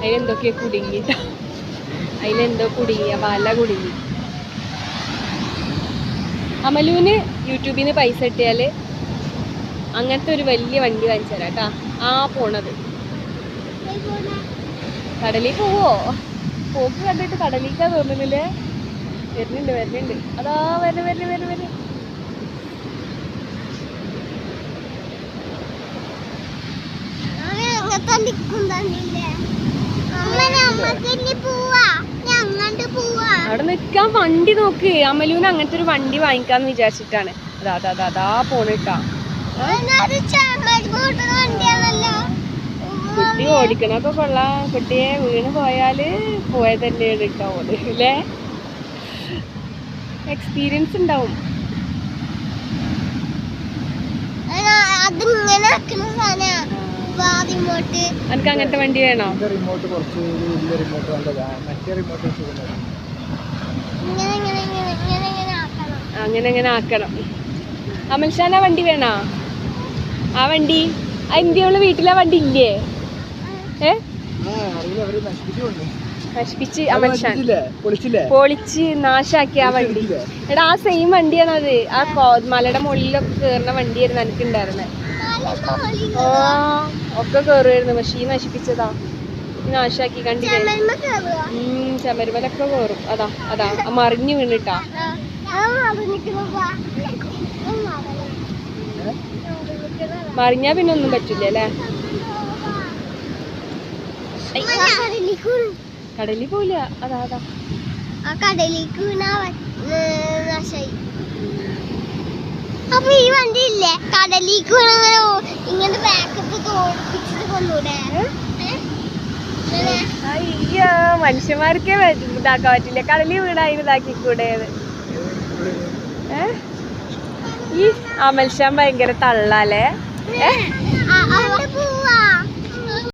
അതിലെന്തൊക്കെയോ കുടുങ്ങി. അതിലെന്തോ കുടുങ്ങിയ വല കുടുങ്ങി. അമലുവിന് യൂട്യൂബിൽ പൈസ കിട്ടിയാൽ അങ്ങനത്തെ ഒരു വലിയ വണ്ടി വാങ്ങിച്ചു തരാം കേട്ടാ. ആ പോണത്. കടലിൽ പോവോ? പോക്ക് കണ്ടിട്ട് കടലിക്കാ തോന്നുന്നില്ലേ? വരുന്നുണ്ട് വരുന്നുണ്ട്. അതാ വരുന്നു വരുന്നു വരുന്നു വരുന്നു അങ്ങനത്തെ നിക്കുന്നില്ലേ അവിടെ നിൽക്കാൻ വണ്ടി നോക്ക്. അമലുവിന് അങ്ങനത്തെ ഒരു വണ്ടി വാങ്ങിക്കാന്ന് വിചാരിച്ചിട്ടാണ്. അതാ അതാ അതാ അതാ പോണിട്ടാ കുട്ടി ഓടിക്കണൊക്കെ കൊള്ളാം. കുട്ടിയെ വീണ് പോയാൽ പോയത് തന്നെയാണ് കേട്ടോ അല്ലേ എക്സ്പീരിയൻസ് ഉണ്ടാവും. അതിങ്ങനെ ആക്കുന്ന വാതിമോട്ട് എനിക്ക് അങ്ങനത്തെ വണ്ടി വേണോ? റിമോട്ട് കുറച്ച് വലിയ റിമോട്ട് നല്ലതാണ് മറ്റേ റിമോട്ട് അങ്ങനെ അങ്ങനെ ആക്കണം. അമൽഷാൻ ആ വണ്ടി വേണോ? ആ വണ്ടി? ആ ഇന്ത്യയുള്ള വീട്ടിലെ വണ്ടി ഇല്ലേ? ഏ? നശിപ്പിച്ച് അമൽഷാൻ പൊളിച്ചില്ലേ? പൊളിച്ച് നാശാക്കി ആ വണ്ടി. എടാ ആ സെയിം വണ്ടിയാണ് അത്. ആ മലയുടെ മുകളിലൊക്കെ കേറുന്ന വണ്ടിയായിരുന്നു എനിക്ക് ഉണ്ടായിരുന്നത് ആ. ഒക്കെ കേറുമായിരുന്നു പക്ഷെ ഈ നശിപ്പിച്ചതാ. ഈ നാശാക്കി കണ്ടില്ലേ? ഉം ചമരുമലൊക്കെ കേറും. അതാ അതാ മറിഞ്ഞു വീണിട്ടാ. മറിഞ്ഞാ പിന്നെ ഒന്നും പറ്റില്ല അല്ലേ? കടലിൽ പോല അതാ അതാ. കടലിലേക്ക് അപ്പൊ ഈ വണ്ടി ഇല്ലേ കടലിലേക്ക് ഇങ്ങനെ ബാക്കപ്പ് തോൽപ്പിച്ചിട്ട് കൊന്നൂടെ ഏ? ഇങ്ങനെ. അയ്യോ മനുഷ്യന്മാർക്കേ ഇതാക്കാൻ പറ്റില്ല. കടലിൽ കൂടെ ഇതാക്കിക്കൂടെ ഈ അമൽഷാൻ ഭയങ്കര തള്ളാലേ ഏ?